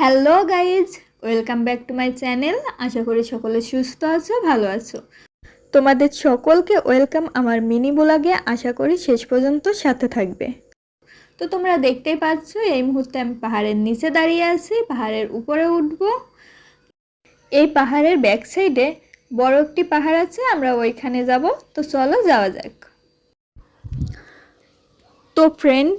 Hello guys welcome back to my channel আশা করি সকলে সুস্থ আছো, ভালো আছো। তোমাদের সকলকে ওয়েলকাম আমার মিনি ব্লগে আশা করি শেষ পর্যন্ত সাথে থাকবে। তো তোমরা দেখতেই পাচ্ছ, এই মুহূর্তে আমি পাহাড়ের নিচে দাঁড়িয়ে আছি, পাহাড়ের উপরে উঠব। এই পাহাড়ের ব্যাক সাইডে বড় একটি পাহাড় আছে, আমরা ওইখানে যাব। তো চলো যাওয়া যাক। তো ফ্রেন্ড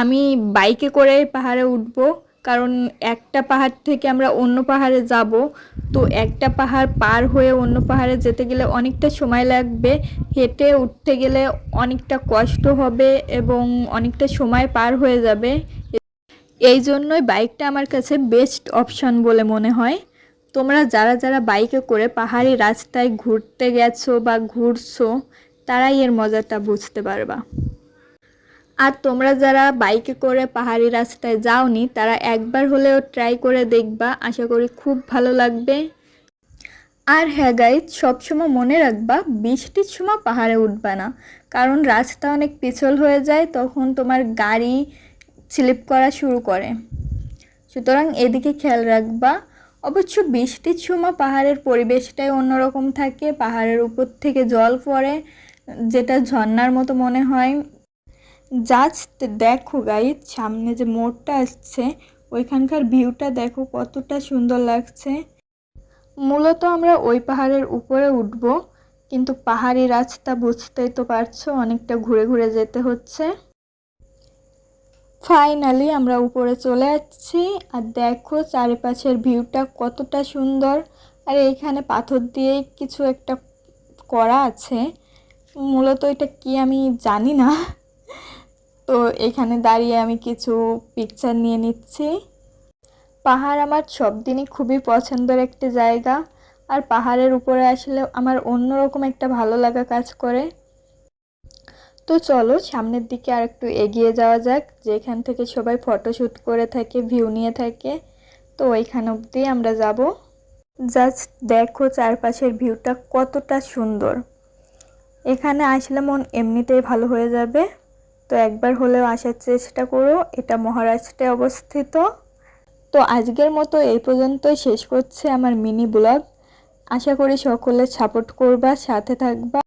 আমি বাইকে করে পাহাড়ে উঠব। কারণ একটা পাহাড় থেকে আমরা অন্য পাহাড়ে যাব, তো একটা পাহাড় পার হয়ে অন্য পাহাড়ে যেতে গেলে অনেকটা সময় লাগবে, হেঁটে উঠতে গেলে অনেকটা কষ্ট হবে এবং অনেকটা সময় পার হয়ে যাবে। এই জন্যই বাইকটা আমার কাছে বেস্ট অপশন বলে মনে হয়। তোমরা যারা যারা বাইকে করে পাহাড়ি রাস্তায় ঘুরতে গেছো বা ঘুরছো, তারাই এর মজাটা বুঝতে পারবা। আর তোমরা যারা বাইকে করে পাহাড়ি রাস্তায় যাওনি, তারা একবার হলেও ট্রাই করে দেখবা। আশা করি খুব ভালো লাগবে। আর হ্যাঁ গাইজ সবসময় মনে রাখবা বৃষ্টির সময় পাহাড়ে উঠবা না। কারণ রাস্তা অনেক পিছল হয়ে যায়, তখন তোমার গাড়ি স্লিপ করা শুরু করে। সুতরাং এদিকে খেয়াল রাখবা, অবশ্য বৃষ্টির সময় পাহাড়ের পরিবেশটাই অন্যরকম থাকে। পাহাড়ের উপর থেকে জল পড়ে, যেটা ঝর্নার মতো মনে হয়। জাস্ট দেখো গাইজ সামনে যে মোড়টা আসছে, ওইখানকার ভিউটা দেখো কতটা সুন্দর লাগছে। মূলত আমরা ওই পাহাড়ের উপরে উঠব, কিন্তু পাহাড়ি রাস্তা বুঝতেই তো পারছ, অনেকটা ঘুরে ঘুরে যেতে হচ্ছে। ফাইনালি আমরা উপরে চলে যাচ্ছি, আর দেখো চারিপাশের ভিউটা কতটা সুন্দর। আর এইখানে পাথর দিয়ে কিছু একটা করা আছে। মূলত এটা কি আমি জানি না। তো এখানে দাঁড়িয়ে আমি কিছু পিকচার নিয়ে নিচ্ছি। পাহাড় আমার সব দিনই খুবই পছন্দের একটি জায়গা। আর পাহাড়ের উপরে আসলে আমার অন্যরকম একটা ভালো লাগা কাজ করে। তো চলো সামনের দিকে আর একটু এগিয়ে যাওয়া যাক, যেখান থেকে সবাই ফটোশ্যুট করে থাকে ভিউ নিয়ে থাকে। তো ওইখান অবধি আমরা যাব। জাস্ট দেখো চারপাশের ভিউটা কতটা সুন্দর। এখানে আসলে মন এমনিতেই ভালো হয়ে যাবে। তো একবার হলেও আসার চেষ্টা করো, এটা মহারাষ্ট্রে অবস্থিত। তো আজকের মতো এই পর্যন্তই, শেষ করছে আমার মিনি ব্লগ। আশা করি সকলে সাপোর্ট করবা, সাথে থাকবা।